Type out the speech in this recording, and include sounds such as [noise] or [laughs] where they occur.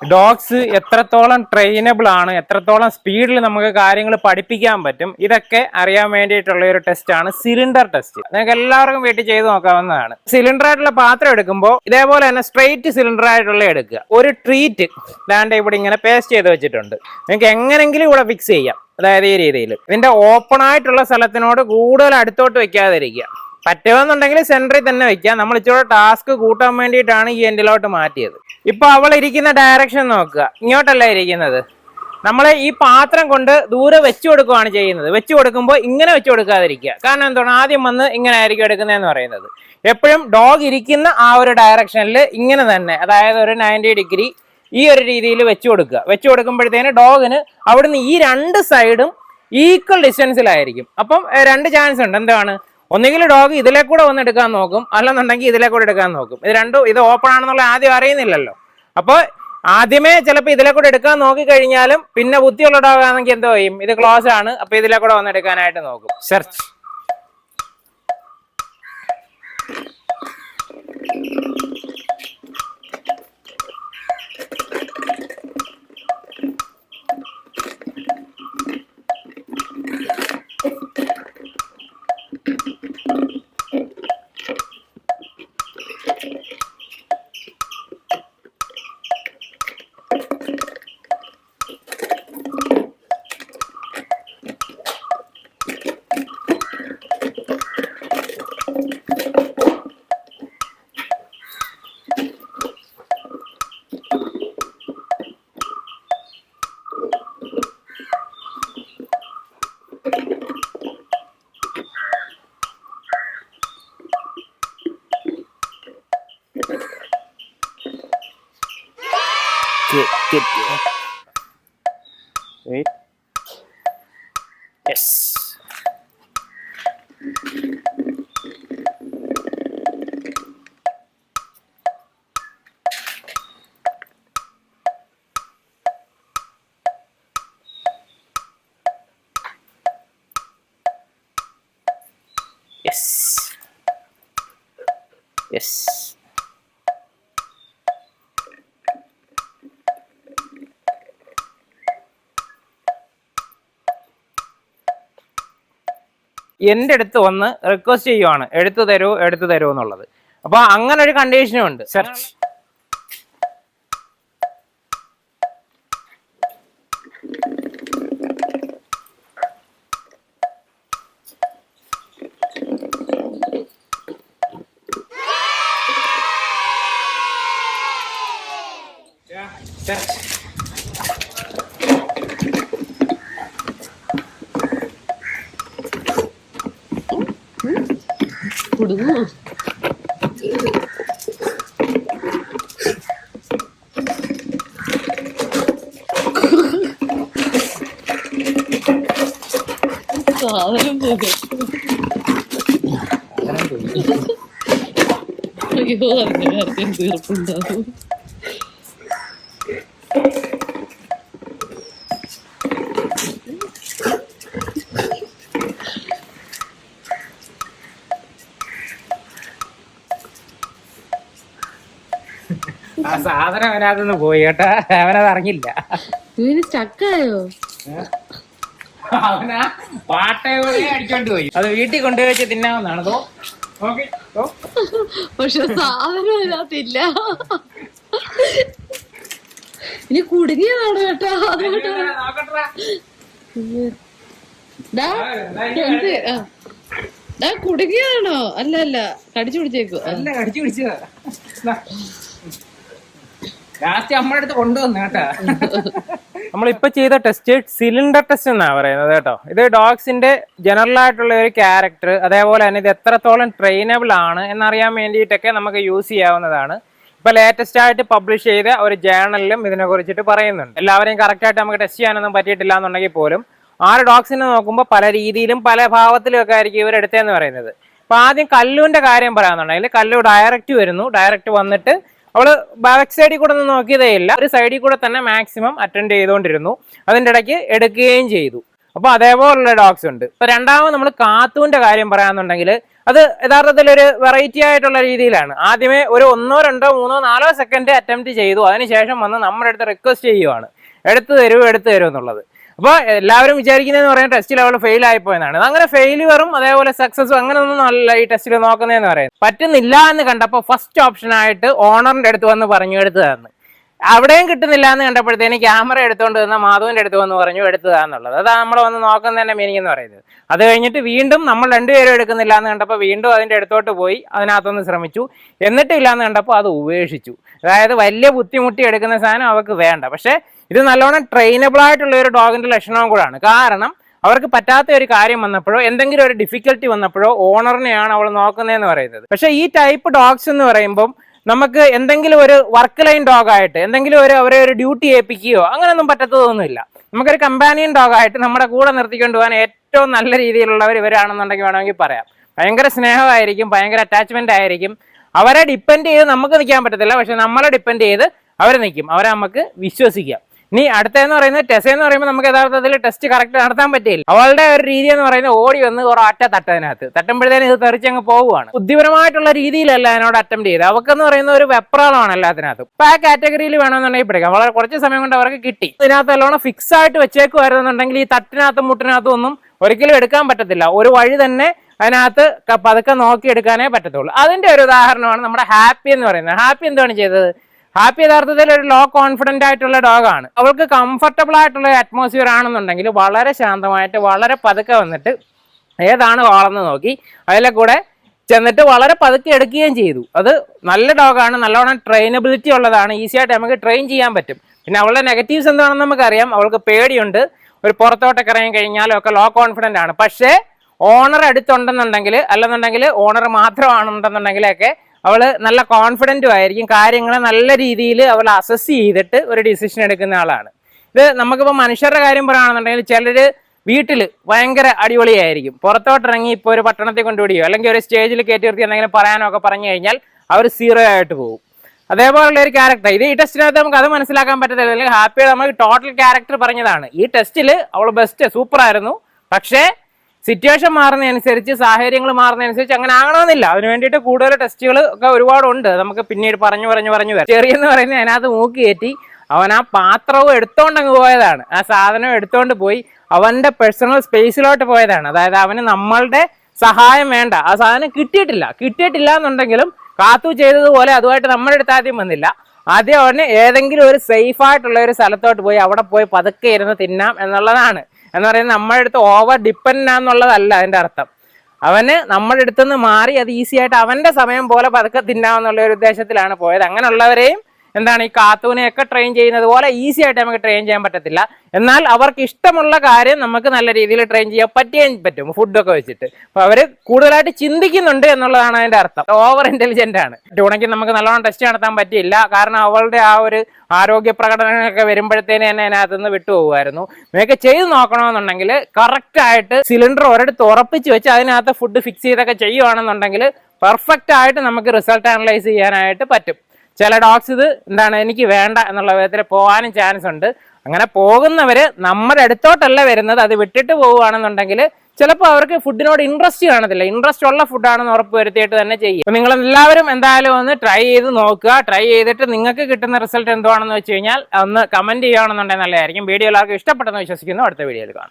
Dogs എത്രത്തോളം trainable ആണ് എത്രത്തോളം സ്പീഡിൽ നമുക്ക് കാര്യങ്ങൾ പഠിപ്പിക്കാൻ പറ്റും ഇതൊക്കെ അറിയാൻ വേണ്ടിയിട്ടുള്ള ഒരു ടെസ്റ്റ് ആണ് സിലിണ്ടർ ടെസ്റ്റ് നിങ്ങൾക്ക് എല്ലാവർക്കും വീട്ടിൽ ചെയ്ത് നോക്കാവുന്നതാണ്. സിലിണ്ടർ ആയിട്ടുള്ള പാത്രം എടുക്കുമ്പോൾ ഇതേപോലെ തന്നെ സ്ട്രെയിറ്റ് സിലിണ്ടർ ആയിട്ടുള്ള എടുക്കുക. ഒരു ട്രീറ്റ് ദാണ്ട് ഇവിടെ ഇങ്ങനെ പേസ്റ്റ് ചെയ്ത് വെച്ചിട്ടുണ്ട്. നിങ്ങൾക്ക് എങ്ങനെങ്കിലും ഇവിടെ ഫിക്സ് ചെയ്യാം. അതായത് ഈ രീതിയിൽ ഇതിന്റെ ഓപ്പൺ ആയിട്ടുള്ള സ്ഥലത്തിനോട് കൂടുതൽ അടുത്തോട്ട് വെക്കാതിരിക്കുക. പറ്റുമെന്നുണ്ടെങ്കിൽ സെന്ററിൽ തന്നെ വെക്കാം നമ്മൾ ഇച്ചിരി ടാസ്ക് കൂട്ടാൻ വേണ്ടിയിട്ടാണ് ഈ എൻഡിലോട്ട് മാറ്റിയത്. ഇപ്പൊ അവൾ ഇരിക്കുന്ന ഡയറക്ഷൻ നോക്കുക. ഇങ്ങോട്ടല്ല ഇരിക്കുന്നത്? നമ്മൾ ഈ പാത്രം കൊണ്ട് ദൂരെ വെച്ചു കൊടുക്കുകയാണ് ചെയ്യുന്നത്. വെച്ചു കൊടുക്കുമ്പോൾ ഇങ്ങനെ വെച്ചു കൊടുക്കാതിരിക്കുക. കാരണം എന്താണ്? ആദ്യം വന്ന് ഇങ്ങനെ ആയിരിക്കും എടുക്കുന്നതെന്ന് പറയുന്നത്. എപ്പോഴും ഡോഗ് ഇരിക്കുന്ന ആ ഒരു ഡയറക്ഷനിൽ ഇങ്ങനെ തന്നെ അതായത് ഒരു നയന്റി ഡിഗ്രി ഈ ഒരു രീതിയിൽ വെച്ചു കൊടുക്കുക. വെച്ചു കൊടുക്കുമ്പോഴത്തേന് ഡോഗിന് അവിടുന്ന് ഈ രണ്ട് സൈഡും ഈക്വൽ ഡിസ്റ്റൻസിലായിരിക്കും അപ്പം രണ്ട് ചാൻസ് ഉണ്ട്. എന്താണ്? ഒന്നുകിൽ ഡോഗ് ഇതിലെ കൂടെ വന്ന് എടുക്കാൻ നോക്കും. അല്ലെന്നുണ്ടെങ്കിൽ ഇതിലെ കൂടെ എടുക്കാൻ നോക്കും. ഇത് രണ്ടും ഇത് ഓപ്പൺ ആണെന്നുള്ള ആദ്യം അറിയുന്നില്ലല്ലോ. അപ്പോൾ ആദ്യമേ ചിലപ്പോൾ ഇതിലെ കൂടെ എടുക്കാൻ നോക്കി കഴിഞ്ഞാലും പിന്നെ ബുദ്ധിയുള്ള ഡോഗ് ആണെങ്കിൽ എന്തോ ചെയ്യും? ഇത് ക്ലോസ് ആണ്. അപ്പോൾ ഇതിലെ കൂടെ വന്ന് എടുക്കാനായിട്ട് നോക്കും. Search Thank [laughs] you. Good, good. Yeah. Wait. Yes. Yes. Yes. എന്റെ അടുത്ത് വന്ന് റിക്വസ്റ്റ് ചെയ്യുവാണ്. എടുത്തു തരുമോ എടുത്തു തരുമോ എന്നുള്ളത്. അപ്പൊ അങ്ങനെ ഒരു കണ്ടീഷനും ഉണ്ട്. സെർച്ച് 거리구나. 아, 회전목이. 사람도 있 여기 호감이 내가 안 된다, 이렇게 본다고. സാധനം അവനകത്തുനിന്ന് പോയി കേട്ടാ. അവനത് അറിഞ്ഞില്ല. ഇവന് സ്റ്റക്കായോ അവനാ പാട്ടയോടെ അടിച്ചോണ്ട് പോയി. അത് വീട്ടിൽ കൊണ്ടുപോയി വെച്ച് തിന്നാവുന്നതാണ്. തോ നോക്കി തോ പക്ഷെ സാധനം അതിനകത്തില്ല. ഇനി കുടുങ്ങിയതാണ് കേട്ടോ. അതുകൊണ്ട് കുടുങ്ങിയതാണോ അല്ല അല്ല. കടിച്ചു പിടിച്ചേക്കു. അല്ല കടിച്ചു പിടിച്ചതാ. ലാസ്റ്റ് നമ്മുടെ കൊണ്ടുവന്നു കേട്ടാ. നമ്മളിപ്പോ ചെയ്ത ടെസ്റ്റ് സിലിണ്ടർ ടെസ്റ്റ് എന്നാ പറയുന്നത് കേട്ടോ. ഇത് ഡോഗ്സിന്റെ ജനറൽ ആയിട്ടുള്ള ഒരു ക്യാരക്ടർ അതേപോലെ തന്നെ ഇത് എത്രത്തോളം ട്രെയിനബിൾ ആണ് എന്നറിയാൻ വേണ്ടിയിട്ടൊക്കെ നമുക്ക് യൂസ് ചെയ്യാവുന്നതാണ്. ഇപ്പൊ ലേറ്റസ്റ്റ് ആയിട്ട് പബ്ലിഷ് ചെയ്ത ഒരു ജേണലിലും ഇതിനെ കുറിച്ചിട്ട് പറയുന്നുണ്ട്. എല്ലാവരെയും കറക്റ്റ് ആയിട്ട് നമുക്ക് ടെസ്റ്റ് ചെയ്യാനൊന്നും പറ്റിയിട്ടില്ല എന്നുണ്ടെങ്കിൽ പോലും ആറ് ഡോഗ്സിനെ നോക്കുമ്പോൾ പല രീതിയിലും പല ഭാവത്തിലും ഒക്കെ ആയിരിക്കും ഇവരെടുത്തതെന്ന് പറയുന്നത്. അപ്പൊ ആദ്യം കല്ലുവിന്റെ കാര്യം പറയാന്നുണ്ടെങ്കിൽ കല്ലു ഡയറക്റ്റ് വരുന്നു. ഡയറക്റ്റ് വന്നിട്ട് അവൾ ബാക്ക് സൈഡിൽ കൂടെ ഒന്നും നോക്കിയതേ ഇല്ല. ഒരു സൈഡിൽ കൂടെ തന്നെ മാക്സിമം അറ്റൻഡ് ചെയ്തുകൊണ്ടിരുന്നു അതിന്റെ ഇടയ്ക്ക് എടുക്കുകയും ചെയ്തു. അപ്പൊ അതേപോലുള്ള ഡോഗ്സ് ഉണ്ട്. ഇപ്പൊ രണ്ടാമത് നമ്മൾ കാത്തുവിന്റെ കാര്യം പറയാന്നുണ്ടെങ്കിൽ അത് യഥാർത്ഥത്തിൽ ഒരു വെറൈറ്റി ആയിട്ടുള്ള രീതിയിലാണ്. ആദ്യമേ ഒരു ഒന്നോ രണ്ടോ മൂന്നോ നാലോ സെക്കൻഡ് അറ്റംപ്റ്റ് ചെയ്തു. അതിനുശേഷം വന്ന് നമ്മുടെ അടുത്ത് റിക്വസ്റ്റ് ചെയ്യുവാണ്. എടുത്തു തരൂ എടുത്തു തരൂ എന്നുള്ളത്. അപ്പോൾ എല്ലാവരും വിചാരിക്കുന്നതെന്ന് പറയുന്നത് ടെസ്റ്റ് ലെവൽ ഫെയിൽ ആയിപ്പോയെന്നാണ്. അങ്ങനെ ഫെയിലുവറും അതേപോലെ സക്സസും അങ്ങനെയൊന്നും അല്ല ഈ ടെസ്റ്റിൽ നോക്കുന്നതെന്ന് പറയുന്നത്. പറ്റുന്നില്ല എന്ന് കണ്ടപ്പോൾ ഫസ്റ്റ് ഓപ്ഷൻ ആയിട്ട് ഓണറിന്റെ അടുത്ത് വന്ന് പറഞ്ഞു എടുത്തു തന്നു അവിടെയും കിട്ടുന്നില്ല എന്ന് കണ്ടപ്പോഴത്തേന് ക്യാമറ എടുത്തുകൊണ്ട് വന്ന മാധവന്റെ അടുത്ത് വന്ന് പറഞ്ഞു എടുത്തതാന്നുള്ളത്. അതാ നമ്മൾ വന്ന് നോക്കുന്ന തന്നെ മീനിങ് എന്ന് പറയുന്നത്. അത് കഴിഞ്ഞിട്ട് വീണ്ടും നമ്മൾ രണ്ടുപേരും എടുക്കുന്നില്ല എന്ന് കണ്ടപ്പോൾ വീണ്ടും അതിന്റെ അടുത്തോട്ട് പോയി അതിനകത്തൊന്ന് ശ്രമിച്ചു. എന്നിട്ടില്ല എന്ന് കണ്ടപ്പോൾ അത് ഉപേക്ഷിച്ചു. അതായത് വലിയ ബുദ്ധിമുട്ടി എടുക്കുന്ന സാധനം അവർക്ക് വേണ്ട. പക്ഷേ ഇത് നല്ലോണം ട്രെയിനബിൾ ആയിട്ടുള്ള ഒരു ഡോഗിന്റെ ലക്ഷണവും കൂടാണ്. കാരണം അവർക്ക് പറ്റാത്ത ഒരു കാര്യം വന്നപ്പോഴോ എന്തെങ്കിലും ഒരു ഡിഫിക്കൽട്ടി വന്നപ്പോഴോ ഓണറിനെയാണ് അവൾ നോക്കുന്നതെന്ന് പറയുന്നത്. പക്ഷെ ഈ ടൈപ്പ് ഡോഗ്സ് എന്ന് പറയുമ്പം നമുക്ക് എന്തെങ്കിലും ഒരു വർക്ക് ലൈൻ ഡോഗ് ആയിട്ട് എന്തെങ്കിലും ഒരു അവരെ ഒരു ഡ്യൂട്ടി ഏൽപ്പിക്കുകയോ അങ്ങനെയൊന്നും പറ്റത്തതൊന്നുമില്ല. നമുക്കൊരു കമ്പാനിയൻ ഡോഗ് ആയിട്ട് നമ്മുടെ കൂടെ നിർത്തിക്കൊണ്ട് പോകാൻ ഏറ്റവും നല്ല രീതിയിലുള്ളവർ ഇവരാണെന്നുണ്ടെങ്കിൽ വേണമെങ്കിൽ പറയാം. ഭയങ്കര സ്നേഹമായിരിക്കും ഭയങ്കര അറ്റാച്ച്മെന്റ് ആയിരിക്കും. അവരെ ഡിപ്പെൻഡ് ചെയ്ത് നമുക്ക് നിൽക്കാൻ പറ്റത്തില്ല പക്ഷെ നമ്മളെ ഡിപ്പെൻഡ് ചെയ്ത് അവരെ നിൽക്കും. അവരെ നമുക്ക് വിശ്വസിക്കാം. ഇനി അടുത്തതെന്ന് പറയുന്നത് ടെസ്റ്റ് എന്ന് പറയുമ്പോൾ നമുക്ക് യഥാർത്ഥത്തിൽ ടെസ്റ്റ് കറക്റ്റ് നടത്താൻ പറ്റില്ല. അവളുടെ ഒരു രീതി എന്ന് പറയുന്നത് ഓടി വന്ന് ഒരു അറ്റ തട്ടതിനകത്ത്. തട്ടുമ്പോഴത്തേനും ഇത് തെറിച്ച് തെറിച്ചങ്ങ് പോവുകയാണ്. ബുദ്ധിപരമായിട്ടുള്ള രീതിയിലല്ല അതിനോട് അറ്റംപ്റ്റ് ചെയ്ത് അവക്കെന്ന് പറയുന്ന ഒരു വെപ്രാളമാണ് എല്ലാത്തിനകത്തും. ഇപ്പൊ ആ കാറ്റഗറിയിൽ വേണമെന്നുണ്ടെങ്കിൽ പിടിക്കാം. വളരെ കുറച്ച് സമയം കൊണ്ട് അവർക്ക് കിട്ടി. ഇതിനകത്ത് നല്ലോണം ഫിക്സ് ആയിട്ട് വെച്ചേക്കുമായിരുന്നുണ്ടെങ്കിൽ ഈ തട്ടിനകത്തും മുട്ടിനകത്തും ഒന്നും ഒരിക്കലും എടുക്കാൻ പറ്റത്തില്ല. ഒരു വഴി തന്നെ അതിനകത്ത് പതുക്കെ നോക്കി എടുക്കാനേ പറ്റത്തുള്ളൂ. അതിന്റെ ഒരു ഉദാഹരണമാണ് നമ്മുടെ ഹാപ്പി എന്ന് പറയുന്നത്. ഹാപ്പി എന്താണ് ചെയ്തത്? ഹാപ്പി യഥാർത്ഥത്തിൽ ഒരു ലോ കോൺഫിഡന്റ് ആയിട്ടുള്ള ഡോഗാണ് അവൾക്ക് കംഫർട്ടബിൾ ആയിട്ടുള്ള അറ്റ്മോസ്ഫിയർ ആണെന്നുണ്ടെങ്കിൽ വളരെ ശാന്തമായിട്ട് വളരെ പതുക്കെ വന്നിട്ട് ഏതാണ് വളർന്ന് നോക്കി അതിലെ കൂടെ ചെന്നിട്ട് വളരെ പതുക്കെ എടുക്കുകയും ചെയ്തു. അത് നല്ല ഡോഗാണ് നല്ലോണം ട്രെയിനബിലിറ്റി ഉള്ളതാണ് ഈസി ആയിട്ട് നമുക്ക് ട്രെയിൻ ചെയ്യാൻ പറ്റും. പിന്നെ അവളുടെ നെഗറ്റീവ്സ് എന്താണെന്ന് നമുക്കറിയാം. അവൾക്ക് പേടിയുണ്ട്. ഒരു പുറത്തോട്ടൊക്കെ ഇറങ്ങി കഴിഞ്ഞാലും ഒക്കെ ലോ കോൺഫിഡന്റ് ആണ്. പക്ഷേ ഓണർ അടുത്തുണ്ടെന്നുണ്ടെങ്കിൽ അല്ലെന്നുണ്ടെങ്കിൽ ഓണർ മാത്രമാണെന്നുണ്ടെന്നുണ്ടെങ്കിലൊക്കെ അവൾ നല്ല കോൺഫിഡന്റും ആയിരിക്കും. കാര്യങ്ങളെ നല്ല രീതിയിൽ അവൾ അസസ് ചെയ്തിട്ട് ഒരു ഡിസിഷൻ എടുക്കുന്ന ആളാണ്. ഇത് നമുക്കിപ്പോൾ മനുഷ്യരുടെ കാര്യം പറയുകയാണെന്നുണ്ടെങ്കിൽ ചിലർ വീട്ടിൽ ഭയങ്കര അടിപൊളിയായിരിക്കും. പുറത്തോട്ടിറങ്ങി ഇപ്പോൾ ഒരു പട്ടണത്തിൽ കൊണ്ടുപിടിയോ അല്ലെങ്കിൽ ഒരു സ്റ്റേജിൽ കയറ്റി നിർത്തി എന്തെങ്കിലും പറയാനോ ഒക്കെ പറഞ്ഞു കഴിഞ്ഞാൽ അവർ സീറോ ആയിട്ട് പോകും. അതേപോലുള്ള ഒരു ക്യാരക്ടർ ഇത് ഈ ടെസ്റ്റിനകത്ത് നമുക്ക് അത് മനസ്സിലാക്കാൻ പറ്റത്തില്ല. അല്ലെങ്കിൽ ഹാപ്പിയുടെ നമ്മൾ ടോട്ടൽ ക്യാരക്ടർ പറഞ്ഞതാണ്. ഈ ടെസ്റ്റിൽ അവൾ ബെസ്റ്റ് സൂപ്പർ ആയിരുന്നു. പക്ഷേ സിറ്റുവേഷൻ മാറുന്നതനുസരിച്ച് സാഹചര്യങ്ങൾ മാറുന്നതനുസരിച്ച് അങ്ങനെ ആകണമെന്നില്ല. അതിന് വേണ്ടിയിട്ട് കൂടുതൽ ടെസ്റ്റുകൾ ഒക്കെ ഒരുപാടുണ്ട്. നമുക്ക് പിന്നീട് പറഞ്ഞു പറഞ്ഞു പറഞ്ഞു വരാം. ചെറിയെന്ന് പറയുന്നത് അതിനകത്ത് മൂക്ക് കയറ്റി അവൻ ആ പാത്രവും എടുത്തോണ്ട് അങ്ങ് പോയതാണ്. ആ സാധനം എടുത്തോണ്ട് പോയി അവന്റെ പേഴ്സണൽ സ്പേസിലോട്ട് പോയതാണ്. അതായത് അവന് നമ്മളുടെ സഹായം വേണ്ട. ആ സാധനം കിട്ടിയിട്ടില്ല. കിട്ടിയിട്ടില്ല എന്നുണ്ടെങ്കിലും കാത്തു ചെയ്തതുപോലെ അതുമായിട്ട് നമ്മുടെ അടുത്ത് ആദ്യം വന്നില്ല. ആദ്യം അവന് ഏതെങ്കിലും ഒരു സേഫ് ആയിട്ടുള്ള ഒരു സ്ഥലത്തോട്ട് പോയി അവിടെ പോയി പതുക്കെ ഇരുന്ന് തിന്നാം എന്നുള്ളതാണ്. എന്ന് പറയുന്നത് നമ്മുടെ അടുത്ത് ഓവർ ഡിപ്പെൻഡ് ആണെന്നുള്ളതല്ല അതിന്റെ അർത്ഥം. അവന് നമ്മുടെ അടുത്തുനിന്ന് മാറി അത് ഈസി ആയിട്ട് അവന്റെ സമയം പോലെ പതുക്കെ തിന്നാമെന്നുള്ള ഒരു ഉദ്ദേശത്തിലാണ് പോയത്. അങ്ങനെയുള്ളവരെയും എന്താണ് ഈ കാത്തൂനെയൊക്കെ ട്രെയിൻ ചെയ്യുന്നത് പോലെ ഈസി ആയിട്ട് നമുക്ക് ട്രെയിൻ ചെയ്യാൻ പറ്റത്തില്ല. എന്നാൽ അവർക്ക് ഇഷ്ടമുള്ള കാര്യം നമുക്ക് നല്ല രീതിയിൽ ട്രെയിൻ ചെയ്യാൻ പറ്റുകയും പറ്റും ഫുഡൊക്കെ വെച്ചിട്ട്. അപ്പൊ അവർ കൂടുതലായിട്ട് ചിന്തിക്കുന്നുണ്ട് എന്നുള്ളതാണ് അതിന്റെ അർത്ഥം. ഓവർ ഇന്റലിജന്റ് ആണ്. ടൂണയ്ക്ക് നമുക്ക് നല്ലോണം ടെസ്റ്റ് നടത്താൻ പറ്റിയില്ല. കാരണം അവളുടെ ആ ഒരു ആരോഗ്യ പ്രകടനങ്ങളൊക്കെ വരുമ്പോഴത്തേന് തന്നെ അതിനകത്ത് നിന്ന് വിട്ടുപോകുമായിരുന്നു നിങ്ങൾക്ക് ചെയ്ത് നോക്കണമെന്നുണ്ടെങ്കിൽ കറക്റ്റ് ആയിട്ട് സിലിണ്ടർ ഒരിടത്ത് ഉറപ്പിച്ച് വെച്ച് അതിനകത്ത് ഫുഡ് ഫിക്സ് ചെയ്തൊക്കെ ചെയ്യുകയാണെന്നുണ്ടെങ്കിൽ പെർഫെക്റ്റ് ആയിട്ട് നമുക്ക് റിസൾട്ട് അനലൈസ് ചെയ്യാനായിട്ട് പറ്റും. ചില ഡോഗ്സ് ഇത് എന്താണ് എനിക്ക് വേണ്ട എന്നുള്ള വിധത്തിൽ പോകാനും ചാൻസ് ഉണ്ട്. അങ്ങനെ പോകുന്നവർ നമ്മുടെ അടുത്തോട്ടല്ല വരുന്നത്. അത് വിട്ടിട്ട് പോവുകയാണെന്നുണ്ടെങ്കിൽ ചിലപ്പോൾ അവർക്ക് ഫുഡിനോട് ഇൻട്രസ്റ്റ് കാണത്തില്ല. ഇൻട്രസ്റ്റ് ഉള്ള ഫുഡാണെന്ന് ഉറപ്പ് വരുത്തിയിട്ട് തന്നെ ചെയ്യും. നിങ്ങൾ എല്ലാവരും എന്തായാലും ഒന്ന് ട്രൈ ചെയ്ത് നോക്കുക. ട്രൈ ചെയ്തിട്ട് നിങ്ങൾക്ക് കിട്ടുന്ന റിസൾട്ട് എന്തുവാണെന്ന് വെച്ച് കഴിഞ്ഞാൽ ഒന്ന് കമന്റ് ചെയ്യുകയാണെന്നുണ്ടെങ്കിൽ നല്ലതായിരിക്കും. വീഡിയോ എല്ലാവർക്കും ഇഷ്ടപ്പെട്ടെന്ന് വിശ്വസിക്കുന്നു. അടുത്ത വീഡിയോയിൽ കാണാം.